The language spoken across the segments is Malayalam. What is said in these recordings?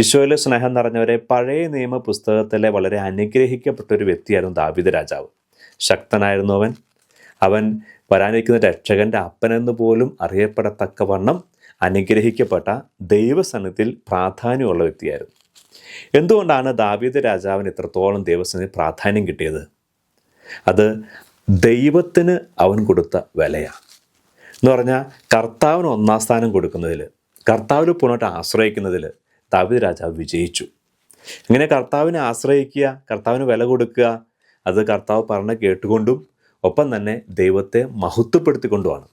ഈശോയിലെ സ്നേഹം നിറഞ്ഞവരെ പഴയ നിയമ പുസ്തകത്തിലെ വളരെ അനുഗ്രഹിക്കപ്പെട്ട ഒരു വ്യക്തിയായിരുന്നു ദാവിദ് രാജാവ്. ശക്തനായിരുന്നു അവൻ. അവൻ വരാനിരിക്കുന്ന രക്ഷകന്റെ അപ്പനെന്ന് പോലും അറിയപ്പെടത്തക്കവണ്ണം അനുഗ്രഹിക്കപ്പെട്ട ദൈവസന്നിധിയിൽ പ്രാധാന്യമുള്ള വ്യക്തിയായിരുന്നു. എന്തുകൊണ്ടാണ് ദാവീദ് രാജാവിന് ഇത്രത്തോളം ദൈവസന്നിധി പ്രാധാന്യം കിട്ടിയത്? അത് ദൈവത്തിന് അവൻ കൊടുത്ത വിലയാണ് എന്ന് പറഞ്ഞാൽ കർത്താവിന് ഒന്നാം സ്ഥാനം കൊടുക്കുന്നതിൽ കർത്താവിൽ പുനോട്ട് ആശ്രയിക്കുന്നതിൽ ദാവീദ് രാജാവ് വിജയിച്ചു. ഇങ്ങനെ കർത്താവിനെ ആശ്രയിക്കുക കർത്താവിന് വില കൊടുക്കുക അത് കർത്താവ് പറഞ്ഞ കേട്ടുകൊണ്ടും ഒപ്പം തന്നെ ദൈവത്തെ മഹത്വപ്പെടുത്തിക്കൊണ്ടുമാണ്.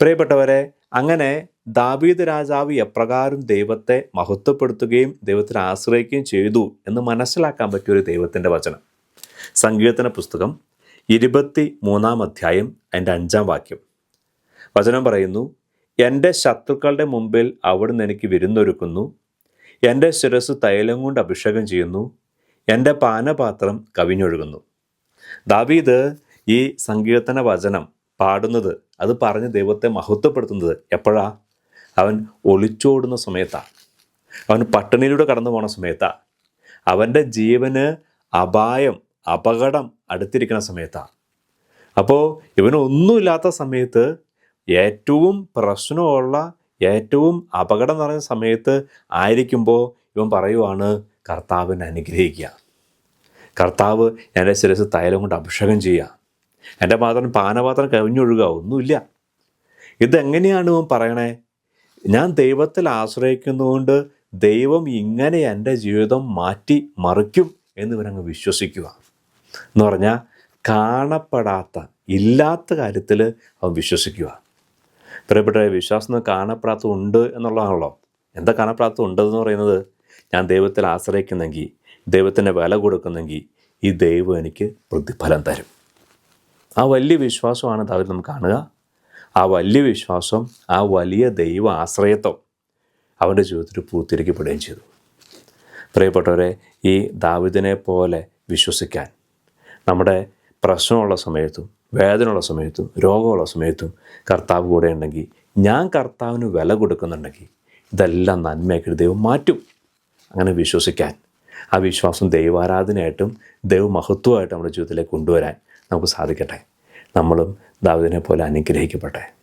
പ്രിയപ്പെട്ടവരെ അങ്ങനെ ദാവീദ് രാജാവ് എപ്രകാരം ദൈവത്തെ മഹത്വപ്പെടുത്തുകയും ദൈവത്തിൽ ആശ്രയിക്കുകയും ചെയ്തു എന്ന് മനസ്സിലാക്കാൻ പറ്റിയ ഒരു ദൈവത്തിന്റെ വചനം. സങ്കീർത്തന പുസ്തകം ഇരുപത്തി മൂന്നാം അധ്യായം അതിന്റെ അഞ്ചാം വാക്യം. വചനം പറയുന്നു എന്റെ ശത്രുക്കളുടെ മുമ്പിൽ അവിടുന്ന് എനിക്ക് വിരുന്നൊരുക്കുന്നു. എന്റെ ശിരസ് തൈലം കൊണ്ട് അഭിഷേകം ചെയ്യുന്നു. എന്റെ പാനപാത്രം കവിഞ്ഞൊഴുകുന്നു. ദാവീദ് ഈ സങ്കീർത്തന വചനം പാടുന്നത് അത് പറഞ്ഞ് ദൈവത്തെ മഹത്വപ്പെടുത്തുന്നത് എപ്പോഴാ? അവൻ ഒളിച്ചോടുന്ന സമയത്താണ് അവൻ പട്ടിണിയിലൂടെ കടന്നു പോണ സമയത്താണ് അവന്റെ ജീവന് അപായം അപകടം അടുത്തിരിക്കുന്ന സമയത്താണ് അപ്പോൾ ഇവനൊന്നുമില്ലാത്ത സമയത്ത് ഏറ്റവും പ്രശ്നമുള്ള ഏറ്റവും അപകടം നിറഞ്ഞ സമയത്ത് ആയിരിക്കുമ്പോൾ ഇവൻ പറയുവാണ് കർത്താവിനെ അനുഗ്രഹിക്കുക കർത്താവ് എന്റെ ശിരസ് തൈലം കൊണ്ട് അഭിഷേകം ചെയ്യുക എന്റെ പാത്രം പാനപാത്രം കവിഞ്ഞൊഴുകുക ഒന്നുമില്ല. ഇതെങ്ങനെയാണ് ഇവൻ പറയണേ? ഞാൻ ദൈവത്തിൽ ആശ്രയിക്കുന്നതുകൊണ്ട് ദൈവം ഇങ്ങനെ എന്റെ ജീവിതം മാറ്റി മറിക്കും എന്ന് ഇവരങ്ങ് വിശ്വസിക്കുക. എന്ന് പറഞ്ഞാൽ കാണപ്പെടാത്ത ഇല്ലാത്ത കാര്യത്തിൽ അവൻ വിശ്വസിക്കുക. പ്രിയപ്പെട്ട വിശ്വാസം കാണപ്രാപ്തം ഉണ്ട് എന്നുള്ളതാണല്ലോ. എന്താ കാണപ്രാപ്തം ഉണ്ടെന്ന് പറയുന്നത്? ഞാൻ ദൈവത്തിൽ ആശ്രയിക്കുന്നെങ്കിൽ ദൈവത്തിന്റെ വില കൊടുക്കുന്നെങ്കിൽ ഈ ദൈവം എനിക്ക് പ്രതിഫലം തരും. ആ വലിയ വിശ്വാസമാണ് അവർ നമുക്ക് കാണുക. ആ വലിയ വിശ്വാസം ആ വലിയ ദൈവ ആശ്രയത്വം അവന്റെ ജീവിതത്തിൽ പൂത്തിരിക്കപ്പെടുകയും ചെയ്തു. പ്രിയപ്പെട്ടവരെ ഈ ദാവിദിനെ പോലെ വിശ്വസിക്കാൻ നമ്മുടെ പ്രശ്നമുള്ള സമയത്തും വേദനയുള്ള സമയത്തും രോഗമുള്ള സമയത്തും കർത്താവ് കൂടെ ഉണ്ടെങ്കിൽ ഞാൻ കർത്താവിന് വില കൊടുക്കുന്നുണ്ടെങ്കിൽ ഇതെല്ലാം നന്മയാക്കി ദൈവം മാറ്റും. അങ്ങനെ വിശ്വസിക്കാൻ ആ വിശ്വാസം ദൈവാരാധനയായിട്ടും ദൈവമഹത്വമായിട്ടും നമ്മുടെ ജീവിതത്തിലേക്ക് കൊണ്ടുവരാൻ നമുക്ക് സാധിക്കട്ടെ. നമ്മളും ദാവിദിനെ പോലെ അനുഗ്രഹിക്കപ്പെട്ടെ.